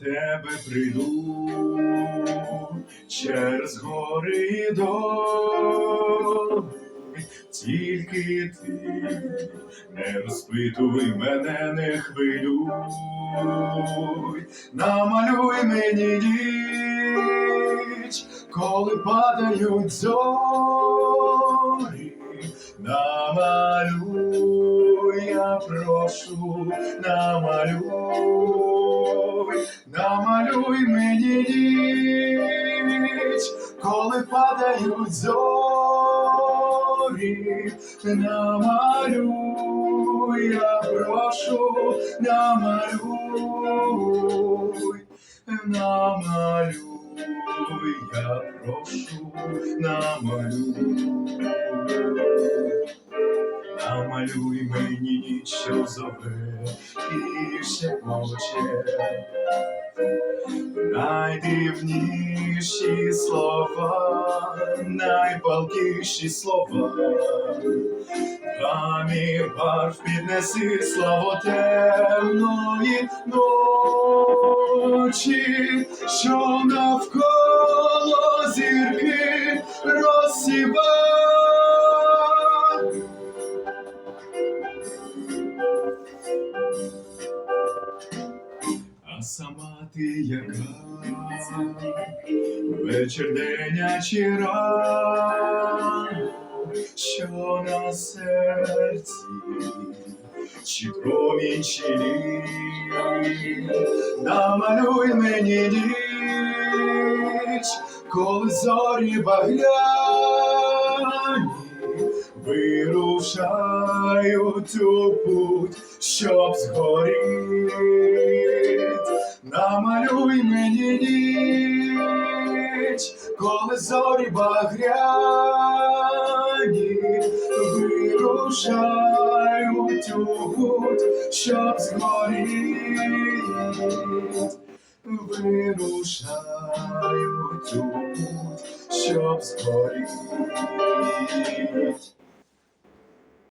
тебе прийду через гори доли. Тільки ти не розпитуй мене, не хвилюй, намалюй мені ніч, коли падають зорі, намалюй, я прошу, намалюй, намалюй мені ніч, коли падають зорі, намалюй, я прошу, намалюй, намалюй, я прошу, намалюй. Намалюй мені ніч, що зове і шепоче найдивніші слова, найпалкіші слова. Гамі барв піднеси славу темної ночі, що навколо зірки розсіва. Сама ти яка. Вечір день чи що на серці, чи промінь, чи лід, намалюй мені ніч, коли зорі багряні вирушають у путь, щоб згоріть. Намалюй мені ніч, коли зорі багряні вирушають у путь, щоб згоріть. Вирушають у путь, щоб згоріть.